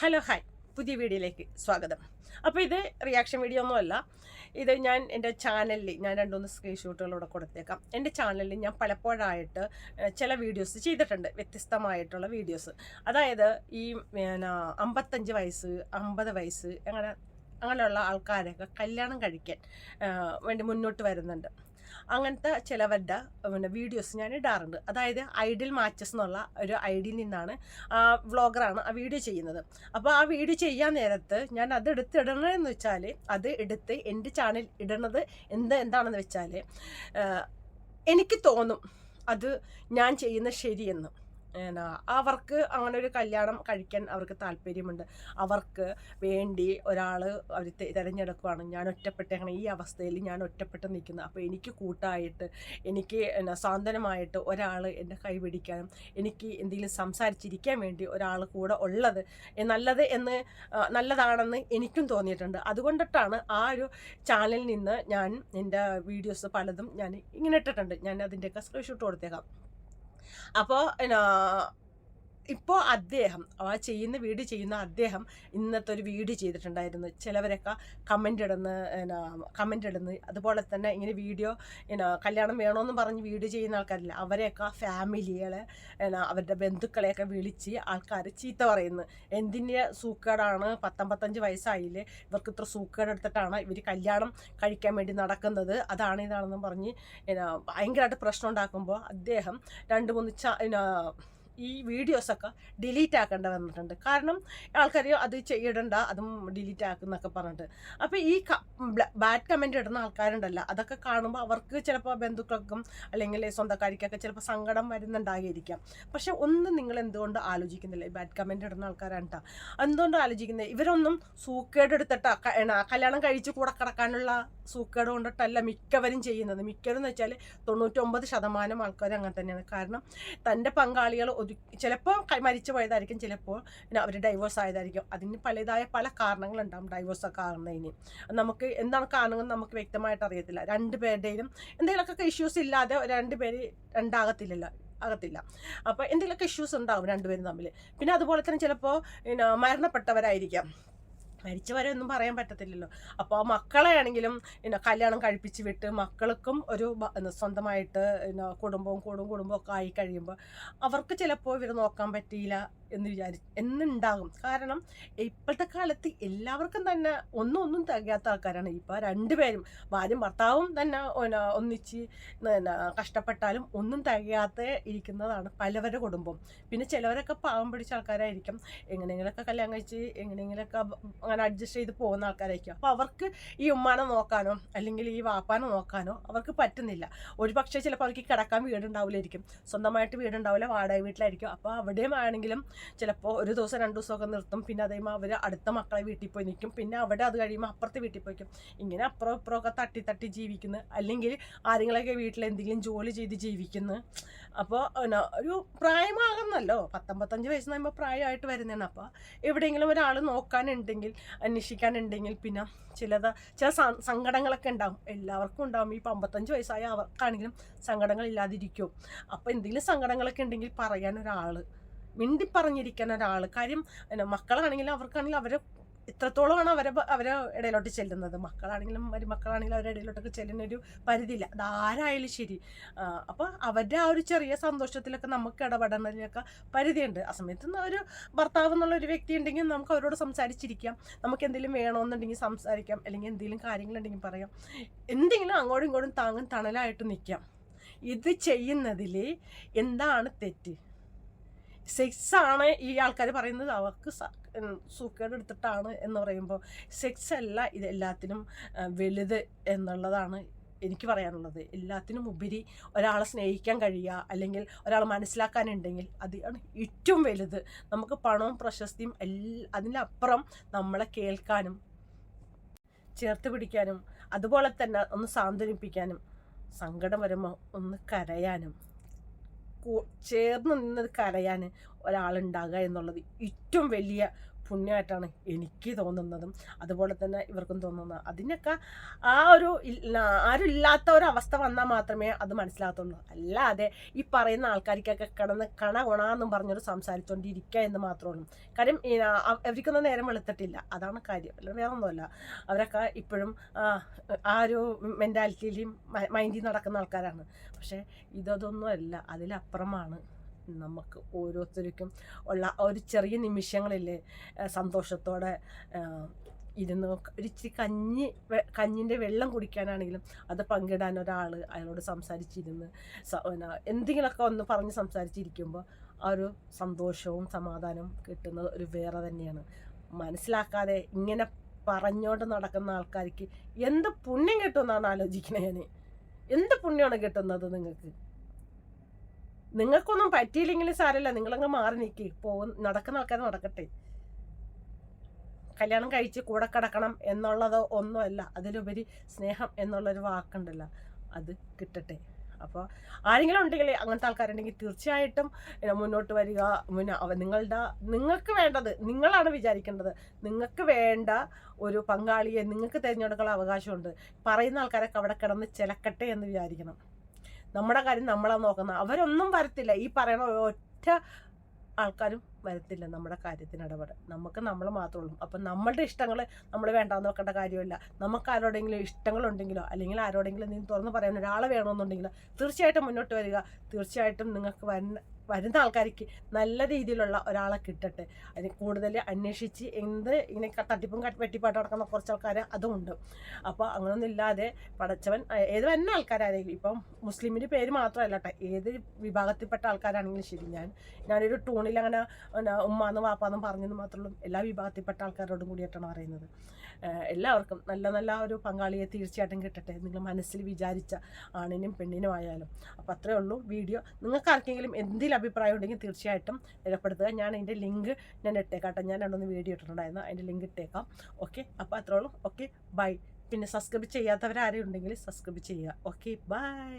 Hello hi. പുതിയ വീഡിയോയിലേക്ക് സ്വാഗതം. അപ്പോൾ ഇത് റിയാക്ഷൻ വീഡിയോ ഒന്നുമല്ല ഇത് ഞാൻ എന്റെ ചാനലിൽ ഞാൻ രണ്ടുമൂന്ന് സ്ക്രീൻഷോട്ടുകളൂടെ കൊടുത്തേക്കാം. എന്റെ ചാനലിൽ ഞാൻ പലപ്പോഴായിട്ട് ചില വീഡിയോസ് ചെയ്തിട്ടുണ്ട്. വ്യത്യസ്തമായിട്ടുള്ള വീഡിയോസ് അതായത് ഈ അമ്പത്തഞ്ച് വയസ്സ് അമ്പത് വയസ്സ് അങ്ങനെ അങ്ങനെയുള്ള ആൾക്കാരൊക്കെ കല്യാണം കഴിക്കാൻ വേണ്ടി മുന്നോട്ട് വരുന്നുണ്ട്. അങ്ങനത്തെ ചിലവരുടെ പിന്നെ വീഡിയോസ് ഞാൻ ഇടാറുണ്ട്. അതായത് ഐഡിൽ മാച്ചസ് എന്നുള്ള ഒരു ഐഡിയിൽ നിന്നാണ് വ്ളോഗറാണ് ആ വീഡിയോ ചെയ്യുന്നത്. അപ്പോൾ ആ വീഡിയോ ചെയ്യാൻ നേരത്ത് ഞാൻ അത് എടുത്തിടണമെന്ന് വെച്ചാൽ അത് എടുത്ത് എന്റെ ചാനൽ ഇടണത് എന്ത് എന്താണെന്ന് വെച്ചാൽ എനിക്ക് തോന്നും അത് ഞാൻ ചെയ്യുന്ന ശരിയെന്ന്. എന്നാ, അവർക്ക് അങ്ങനെ ഒരു കല്യാണം കഴിക്കാൻ അവർക്ക് താല്പര്യമുണ്ട്. അവർക്ക് വേണ്ടി ഒരാൾ അവർ തിരഞ്ഞെടുക്കുവാണ്. ഞാൻ അങ്ങനെ ഈ അവസ്ഥയിൽ ഞാൻ ഒറ്റപ്പെട്ട് നിൽക്കുന്നത് അപ്പോൾ എനിക്ക് കൂട്ടായിട്ട് എനിക്ക് എന്നാ സാന്ത്വനമായിട്ട് ഒരാൾ എന്റെ കൈ പിടിക്കാനും എനിക്ക് എന്തെങ്കിലും സംസാരിച്ചിരിക്കാൻ വേണ്ടി ഒരാൾ കൂടെ ഉള്ളത് നല്ലത് എന്ന് നല്ലതാണെന്ന് എനിക്കും തോന്നിയിട്ടുണ്ട്. അതുകൊണ്ടിട്ടാണ് ആ ഒരു ചാനലിൽ നിന്ന് ഞാൻ എന്റെ വീഡിയോസ് പലതും ഞാൻ ഇങ്ങനെ ഇട്ടിട്ടുണ്ട്. ഞാൻ അതിന്റെയൊക്കെ സ്ക്രീൻഷോട്ട് കൊടുത്തേക്കാം. അപ്പോൾ ഇപ്പോൾ അദ്ദേഹം ആ ചെയ്യുന്ന വീഡിയോ ചെയ്യുന്ന അദ്ദേഹം ഇന്നത്തെ ഒരു വീഡിയോ ചെയ്തിട്ടുണ്ടായിരുന്നു. ചിലവരൊക്കെ കമന്റ് ഇടുന്ന എന്നാ കമന്റ് ഇടുന്നു അതുപോലെ തന്നെ ഇങ്ങനെ വീഡിയോ എന്നാ കല്യാണം വേണമെന്ന് പറഞ്ഞ് വീഡിയോ ചെയ്യുന്ന ആൾക്കാരില്ല അവരെയൊക്കെ ഫാമിലികളെ എന്നാ അവരുടെ ബന്ധുക്കളെയൊക്കെ വിളിച്ച് ആൾക്കാർ ചീത്ത പറയുന്നു. എന്തിന്റെ സൂക്കേടാണ്? പത്തൊമ്പത്തഞ്ച് വയസ്സായില്ലേ? ഇവർക്ക് ഇത്ര സൂക്കേട് എടുത്തിട്ടാണ് ഇവർ കല്യാണം കഴിക്കാൻ വേണ്ടി നടക്കുന്നത്. അതാണ് ഇതാണെന്ന് പറഞ്ഞ് എന്നാ ഭയങ്കരമായിട്ട് പ്രശ്നം ഉണ്ടാക്കുമ്പോൾ അദ്ദേഹം രണ്ട് മൂന്ന് ച എന്നാ ഈ വീഡിയോസൊക്കെ ഡിലീറ്റ് ആക്കേണ്ട വന്നിട്ടുണ്ട്. കാരണം ആൾക്കാർ അത് ചെയ്യണ്ട അതും ഡിലീറ്റ് ആക്കുന്നൊക്കെ പറഞ്ഞിട്ട്. അപ്പോൾ ഈ ബാഡ് കമന്റ് ഇടുന്ന ആൾക്കാരുണ്ടല്ലോ അതൊക്കെ കാണുമ്പോൾ അവർക്ക് ചിലപ്പോൾ ബന്ധുക്കൾക്കും അല്ലെങ്കിൽ സ്വന്തക്കാരിക്കൊക്കെ ചിലപ്പോൾ സങ്കടം വരുന്നുണ്ടായിരിക്കാം. പക്ഷെ ഒന്ന് നിങ്ങൾ എന്തുകൊണ്ട് ആലോചിക്കുന്നില്ല? ഈ ബാഡ് കമന്റ് ഇടുന്ന ആൾക്കാരാണ് കേട്ടോ എന്തുകൊണ്ട് ആലോചിക്കുന്നത് ഇവരൊന്നും സൂക്കേട് എടുത്തിട്ട് കല്യാണം കഴിച്ച് കൂടെ കിടക്കാനുള്ള സൂക്കേട് കൊണ്ടിട്ടല്ല മിക്കവരും ചെയ്യുന്നത്. മിക്കവരും എന്ന് വെച്ചാൽ തൊണ്ണൂറ്റൊമ്പത് ശതമാനം ആൾക്കാർ അങ്ങനെ തന്നെയാണ്. കാരണം തന്റെ പങ്കാളികൾ ഒരു ചിലപ്പോൾ മരിച്ചു പോയതായിരിക്കും ചിലപ്പോൾ പിന്നെ അവർ ഡൈവോഴ്സ് ആയതായിരിക്കും. അതിന് പലതായ പല കാരണങ്ങളുണ്ടാകും ഡൈവോഴ്സ് ഒക്കെ ആകുന്നതിന് നമുക്ക് എന്താണ് കാരണങ്ങൾ നമുക്ക് വ്യക്തമായിട്ട് അറിയത്തില്ല. രണ്ട് പേരുടെയും എന്തെങ്കിലുമൊക്കെ ഇഷ്യൂസ് ഇല്ലാതെ രണ്ട് പേര് രണ്ടാകത്തില്ലല്ലോ ആകത്തില്ല. അപ്പോൾ എന്തെങ്കിലുമൊക്കെ ഇഷ്യൂസ് ഉണ്ടാകും രണ്ടുപേരും തമ്മിൽ പിന്നെ അതുപോലെ തന്നെ ചിലപ്പോൾ പിന്നെ മരണപ്പെട്ടവരായിരിക്കാം മരിച്ചവരൊന്നും പറയാൻ പറ്റത്തില്ലല്ലോ. അപ്പോൾ ആ മക്കളെ ആണെങ്കിലും പിന്നെ കല്യാണം കഴിപ്പിച്ച് വിട്ട് മക്കൾക്കും ഒരു സ്വന്തമായിട്ട് പിന്നെ കുടുംബവും കൂടും കുടുംബവും ഒക്കെ ആയി കഴിയുമ്പോൾ അവർക്ക് ചിലപ്പോൾ ഇവരെ നോക്കാൻ പറ്റിയില്ല എന്ന് വിചാരി എന്നുണ്ടാകും. കാരണം ഇപ്പോഴത്തെ കാലത്ത് എല്ലാവർക്കും തന്നെ ഒന്നും ഒന്നും തികയാത്ത ആൾക്കാരാണ്. ഇപ്പോൾ രണ്ടുപേരും ഭാര്യയും ഭർത്താവും തന്നെ ഒന്നിച്ച് കഷ്ടപ്പെട്ടാലും ഒന്നും തികയാത്ത ഇരിക്കുന്നതാണ് പലവരുടെ കുടുംബം പിന്നെ ചിലവരൊക്കെ പാവം പിടിച്ച ആൾക്കാരായിരിക്കും. എങ്ങനെയെങ്കിലൊക്കെ കല്യാണം കഴിച്ച് എങ്ങനെയെങ്കിലൊക്കെ അങ്ങനെ അഡ്ജസ്റ്റ് ചെയ്ത് പോകുന്ന ആൾക്കാരായിരിക്കും. അപ്പോൾ അവർക്ക് ഈ ഉമ്മാനെ നോക്കാനോ അല്ലെങ്കിൽ ഈ വാപ്പാനെ നോക്കാനോ അവർക്ക് പറ്റുന്നില്ല. ഒരു പക്ഷേ ചിലപ്പോൾ അവർക്ക് കിടക്കാൻ വീടുണ്ടാവില്ലായിരിക്കും. സ്വന്തമായിട്ട് വീടുണ്ടാവില്ല വാടക വീട്ടിലായിരിക്കും. അപ്പോൾ അവിടെയും ആണെങ്കിലും ചിലപ്പോൾ ഒരു ദിവസം രണ്ട് ദിവസമൊക്കെ നിർത്തും. പിന്നെ അതേ അവർ അടുത്ത മക്കളെ വീട്ടിൽ പോയി നിൽക്കും. പിന്നെ അവിടെ അത് കഴിയുമ്പോൾ അപ്പുറത്തെ വീട്ടിൽ പോയിക്കും ഇങ്ങനെ അപ്പുറം ഇപ്പുറമൊക്കെ തട്ടി തട്ടി ജീവിക്കുന്നു. അല്ലെങ്കിൽ ആരെങ്കിലൊക്കെ വീട്ടിൽ എന്തെങ്കിലും ജോലി ചെയ്ത് ജീവിക്കുന്നു. അപ്പോൾ ഒരു പ്രായമാകുന്നല്ലോ. പത്തൊമ്പത്തഞ്ച് വയസ്സ് പറയുമ്പോൾ പ്രായമായിട്ട് വരുന്നതാണ്. അപ്പോൾ എവിടെയെങ്കിലും ഒരാൾ നോക്കാനുണ്ടെങ്കിൽ അന്വേഷിക്കാനുണ്ടെങ്കിൽ പിന്നെ ചിലത് ചില സങ്കടങ്ങളൊക്കെ ഉണ്ടാവും. എല്ലാവർക്കും ഉണ്ടാവും. ഈ അമ്പത്തഞ്ച് വയസ്സായ അവർക്കാണെങ്കിലും സങ്കടങ്ങളില്ലാതിരിക്കും അപ്പോൾ എന്തെങ്കിലും സങ്കടങ്ങളൊക്കെ ഉണ്ടെങ്കിൽ പറയാൻ ഒരാൾ മിണ്ടി പറഞ്ഞിരിക്കാൻ ഒരാൾ കാര്യം മക്കളാണെങ്കിലും അവർക്കാണെങ്കിലും അവരെ ഇത്രത്തോളമാണ് അവരെ അവരെ ഇടയിലോട്ട് ചെല്ലുന്നത്. മക്കളാണെങ്കിലും മരുമക്കളാണെങ്കിലും അവരുടെ ഇടയിലോട്ടൊക്കെ ചെല്ലുന്ന ഒരു പരിധിയില്ല. അത് ആരായാലും ശരി. അപ്പോൾ അവരുടെ ആ ഒരു ചെറിയ സന്തോഷത്തിലൊക്കെ നമുക്ക് ഇടപെടുന്നതിലൊക്കെ പരിധിയുണ്ട്. ആ സമയത്ത് ഒരു ഭർത്താവ് എന്നുള്ള ഒരു വ്യക്തി ഉണ്ടെങ്കിൽ നമുക്ക് അവരോട് സംസാരിച്ചിരിക്കാം. നമുക്ക് എന്തെങ്കിലും വേണമെന്നുണ്ടെങ്കിൽ സംസാരിക്കാം. അല്ലെങ്കിൽ എന്തെങ്കിലും കാര്യങ്ങളുണ്ടെങ്കിൽ പറയാം. എന്തെങ്കിലും അങ്ങോട്ടും ഇങ്ങോട്ടും താങ്ങും തണലായിട്ട് നിൽക്കാം. ഇത് ചെയ്യുന്നതിൽ എന്താണ് തെറ്റ്? സെക്സ് ആണ് ഈ ആൾക്കാർ പറയുന്നത്. അവർക്ക് സൂക്കേട് എടുത്തിട്ടാണ് എന്ന് പറയുമ്പോൾ സെക്സ് അല്ല ഇത് എല്ലാത്തിനും വലുത് എന്നുള്ളതാണ് എനിക്ക് പറയാനുള്ളത്. എല്ലാത്തിനും ഉപരി ഒരാളെ സ്നേഹിക്കാൻ കഴിയുക അല്ലെങ്കിൽ ഒരാളെ മനസ്സിലാക്കാനുണ്ടെങ്കിൽ അതാണ് ഏറ്റവും വലുത്. നമുക്ക് പണവും പ്രശസ്തിയും എല്ലാ അതിനപ്പുറം നമ്മളെ കേൾക്കാനും ചേർത്ത് പിടിക്കാനും അതുപോലെ തന്നെ ഒന്ന് സാന്ത്വനിപ്പിക്കാനും സങ്കടം വരുമ്പോൾ ഒന്ന് കരയാനും ചേർന്ന് നിന്നത് കരയാൻ ഒരാളുണ്ടാകുക എന്നുള്ളത് ഏറ്റവും വലിയ പുണ്യമായിട്ടാണ് എനിക്ക് തോന്നുന്നതും അതുപോലെ തന്നെ ഇവർക്കും തോന്നുന്നത് അതിനൊക്കെ ആ ഒരു ഇല്ല- ആരും ഇല്ലാത്ത ഒരു അവസ്ഥ വന്നാൽ മാത്രമേ അത് മനസ്സിലാകത്തുള്ളൂ. അല്ലാതെ ഈ പറയുന്ന ആൾക്കാർക്കൊക്കെ കിടന്ന് കണ കൊണാന്നും പറഞ്ഞൊരു സംസാരിച്ചുകൊണ്ടിരിക്കുക എന്ന് മാത്രമേ ഉള്ളൂ. കാര്യം അവർക്കൊന്നും നേരം വെളുത്തിട്ടില്ല. അതാണ് കാര്യം. അല്ല വേറെ ഒന്നുമല്ല അവരൊക്കെ ഇപ്പോഴും ആ ഒരു മെന്റാലിറ്റിയിലും മൈൻഡിൽ നടക്കുന്ന ആൾക്കാരാണ്. പക്ഷേ ഇതൊന്നും അല്ല. അതിലപ്പുറമാണ് നമുക്ക് ഓരോരുത്തർക്കും ഉള്ള ഒരു ചെറിയ നിമിഷങ്ങളില്ലേ സന്തോഷത്തോടെ ഇരുന്ന് ഒരു ഇച്ചിരി കഞ്ഞി കഞ്ഞിന്റെ വെള്ളം കുടിക്കാനാണെങ്കിലും അത് പങ്കിടാൻ ഒരാൾ അയാളോട് സംസാരിച്ചിരുന്ന് എന്തെങ്കിലുമൊക്കെ ഒന്ന് പറഞ്ഞ് സംസാരിച്ചിരിക്കുമ്പോൾ ആ ഒരു സന്തോഷവും സമാധാനവും കിട്ടുന്നത് ഒരു വേറെ തന്നെയാണ്. മനസ്സിലാക്കാതെ ഇങ്ങനെ പറഞ്ഞോണ്ട് നടക്കുന്ന ആൾക്കാർക്ക് എന്ത് പുണ്യം കിട്ടുമെന്നാണ് ആലോചിക്കണേ ഞാൻ എന്ത് പുണ്യമാണ് കിട്ടുന്നത് നിങ്ങൾക്ക്? നിങ്ങൾക്കൊന്നും പറ്റിയില്ലെങ്കിലും സാരമില്ല. നിങ്ങളങ്ങ് മാറി നിൽക്കി പോകും നടക്കുന്ന ആൾക്കാർ നടക്കട്ടെ. കല്യാണം കഴിച്ച് കൂടെ കിടക്കണം എന്നുള്ളത് ഒന്നുമല്ല. അതിലുപരി സ്നേഹം എന്നുള്ളൊരു വാക്കുണ്ടല്ലോ. അത് കിട്ടട്ടെ. അപ്പോൾ ആരെങ്കിലും ഉണ്ടെങ്കിൽ അങ്ങനത്തെ ആൾക്കാരുണ്ടെങ്കിൽ തീർച്ചയായിട്ടും മുന്നോട്ട് വരിക. അവ നിങ്ങളുടെ നിങ്ങൾക്ക് വേണ്ടത് നിങ്ങളാണ് വിചാരിക്കേണ്ടത്. നിങ്ങൾക്ക് വേണ്ട ഒരു പങ്കാളിയെ നിങ്ങൾക്ക് തിരഞ്ഞെടുക്കാനുള്ള അവകാശമുണ്ട്. പറയുന്ന ആൾക്കാരൊക്കെ അവിടെ കിടന്ന് ചിലക്കട്ടെ എന്ന് വിചാരിക്കണം. നമ്മുടെ കാര്യം നമ്മളാ നോക്കുന്നത്. അവരൊന്നും വരത്തില്ല. ഈ പറയണ ഒറ്റ ആൾക്കാരും വരത്തില്ല നമ്മുടെ കാര്യത്തിന് ഇടപെടാൻ. നമുക്ക് നമ്മൾ മാത്രമേ ഉള്ളൂ. അപ്പം നമ്മളുടെ ഇഷ്ടങ്ങൾ നമ്മൾ വേണ്ടാന്ന് വെക്കേണ്ട കാര്യമില്ല. നമുക്ക് ആരോടെങ്കിലും ഇഷ്ടങ്ങളുണ്ടെങ്കിലോ അല്ലെങ്കിൽ ആരോടെങ്കിലും നീ തുറന്ന് പറയാൻ ഒരാളെ വേണമെന്നുണ്ടെങ്കിലോ തീർച്ചയായിട്ടും മുന്നോട്ട് വരിക. തീർച്ചയായിട്ടും നിങ്ങൾക്ക് വരുന്ന വരുന്ന ആൾക്കാർക്ക് നല്ല രീതിയിലുള്ള ഒരാളെ കിട്ടട്ടെ. അതിന് കൂടുതൽ അന്വേഷിച്ച് എന്ത് ഇങ്ങനെ തട്ടിപ്പും വെട്ടിപ്പാട്ട് നടക്കുന്ന കുറച്ച് ആൾക്കാർ അതുമുണ്ട് അപ്പോൾ അങ്ങനെയൊന്നും ഇല്ലാതെ പടച്ചവൻ ഏത് വരുന്ന ആൾക്കാരാണെങ്കിലും ഇപ്പം മുസ്ലിമിന്റെ പേര് മാത്രമല്ല കേട്ടോ ഏത് വിഭാഗത്തിൽപ്പെട്ട ആൾക്കാരാണെങ്കിലും ശരി ഞാൻ ഞാനൊരു ടൂണിൽ അങ്ങനെ ഉമ്മാന്നും വാപ്പാന്നും പറഞ്ഞെന്ന് മാത്രമേ എല്ലാ വിഭാഗത്തിൽപ്പെട്ട ആൾക്കാരോടും കൂടിയിട്ടാണ് പറയുന്നത്. എല്ലാവർക്കും നല്ല നല്ല ഒരു പങ്കാളിയെ തീർച്ചയായിട്ടും കിട്ടട്ടെ നിങ്ങൾ മനസ്സിൽ വിചാരിച്ച ആണിനും പെണ്ണിനും ആയാലും അപ്പോൾ അത്രേ ഉള്ളൂ വീഡിയോ. നിങ്ങൾക്ക് ആർക്കെങ്കിലും എന്തെങ്കിലും അഭിപ്രായം ഉണ്ടെങ്കിൽ തീർച്ചയായിട്ടും രേഖപ്പെടുത്തുക. ഞാൻ അതിന്റെ ലിങ്ക് ഞാൻ ഇട്ടേക്കാട്ടെ. ഞാൻ രണ്ടൊന്ന് വീഡിയോ ഇട്ടിട്ടുണ്ടായിരുന്നു. അതിന്റെ ലിങ്ക് ഇട്ടേക്കാം. ഓക്കെ അപ്പോൾ അത്രയുള്ളൂ ഓക്കെ ബൈ പിന്നെ സബ്സ്ക്രൈബ് ചെയ്യാത്തവരാരും ഉണ്ടെങ്കിൽ സബ്സ്ക്രൈബ് ചെയ്യുക. Okay bye